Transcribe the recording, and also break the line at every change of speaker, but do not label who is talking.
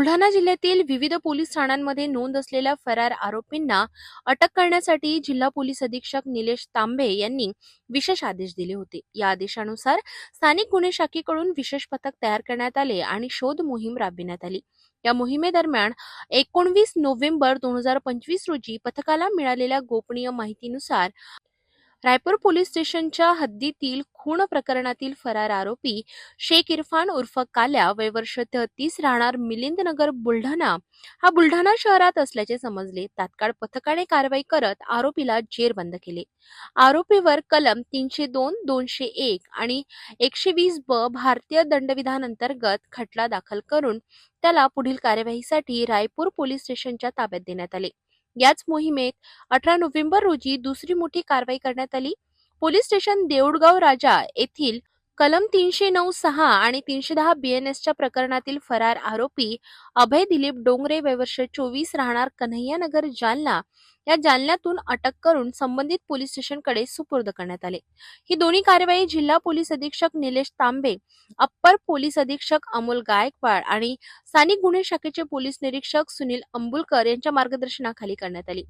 बुलढाणा जिल्ह्यातील विविध पोलीस ठाण्यांमध्ये नोंद असलेल्या फरार आरोपींना अटक करण्यासाठी जिल्हा पोलीस अधीक्षक निलेश तांबे यांनी विशेष आदेश दिले होते. या आदेशानुसार स्थानिक गुन्हे शाखेकडून विशेष पथक तयार करण्यात आले आणि शोध मोहीम राबविण्यात आली. या मोहिमेदरम्यान एकोणवीस नोव्हेंबर दोन हजार पंचवीस रोजी पथकाला मिळालेल्या गोपनीय माहितीनुसार रायपूर पोलीस स्टेशनच्या हद्दीतील खून प्रकरणातील फरार आरोपी शेख इरफान उर्फ काल्या वय वर्ष तेहतीस राहणार मिलिंद नगर बुलढाणा. हा बुलढाणा शहरात असल्याचे समजले. तात्काळ पथकाने कारवाई करत आरोपीला जेरबंद केले. आरोपीवर कलम तीनशे दोन दोनशे एक आणि एकशे वीस ब भारतीय दंडविधान अंतर्गत खटला दाखल करून त्याला पुढील कार्यवाहीसाठी रायपूर पोलीस स्टेशनच्या ताब्यात देण्यात आले. याच मोहिमेत अठरा नोव्हेंबर रोजी दुसरी मोठी कारवाई करण्यात आली. पोलीस स्टेशन देऊळगाव राजा येथील कलम तीनशे नऊ सहा आणि तीनशे दहा बीएनएसच्या प्रकरणातील फरार आरोपी अभय दिलीप डोंगरे वयवर्ष चोवीस राहणार कन्हैयानगर जालना. या जालन्यातून अटक करून संबंधित पोलीस स्टेशनकडे सुपूर्द करण्यात आले. ही दोन्ही कार्यवाही जिल्हा पोलीस अधीक्षक निलेश तांबे अप्पर पोलीस अधीक्षक अमोल गायकवाड आणि स्थानिक गुन्हे शाखेचे पोलीस निरीक्षक सुनील अंबुलकर यांच्या मार्गदर्शनाखाली करण्यात आली.